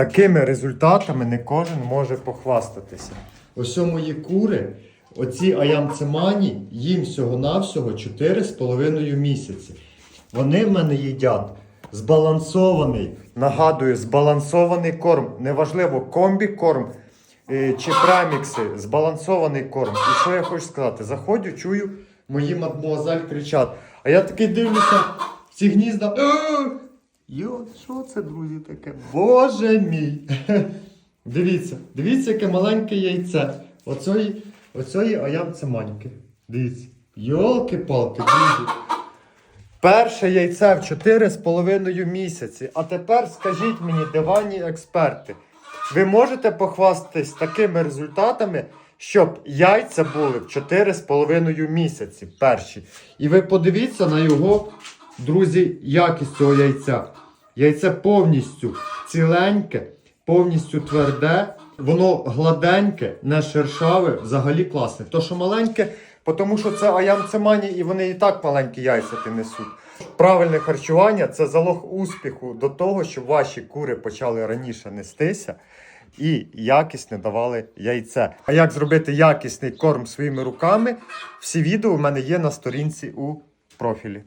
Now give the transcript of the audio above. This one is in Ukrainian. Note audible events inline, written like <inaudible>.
Такими результатами не кожен може похвастатися. Ось мої кури, оці аямцемані, їм всього-навсього 4,5 місяці. Вони в мене їдять збалансований, нагадую, збалансований корм. Неважливо, комбі-корм е, чи премікси, збалансований корм. І що я хочу сказати? Заходжу, чую, мої мадмуазель кричать. А я такий дивлюся, ці гнізда. Йо, що це, друзі, таке? Боже мій! <laughs> Дивіться, дивіться, яке маленьке яйце. Оцої, оцої аямце маньки. Дивіться. Йолки-палки, друзі. Перше яйце в 4,5 місяці. А тепер скажіть мені, диванні експерти, ви можете похвастатись такими результатами, щоб яйця були в 4,5 місяці перші. І ви подивіться на його, друзі, якість цього яйця. Яйце повністю ціленьке, повністю тверде, воно гладеньке, не шершаве, взагалі класне. То, що маленьке, тому що це аямцемані і вони і так маленькі яйця несуть. Правильне харчування це залог успіху до того, щоб ваші кури почали раніше нестися і якісне давали яйце. А як зробити якісний корм своїми руками? Всі відео в мене є на сторінці у профілі.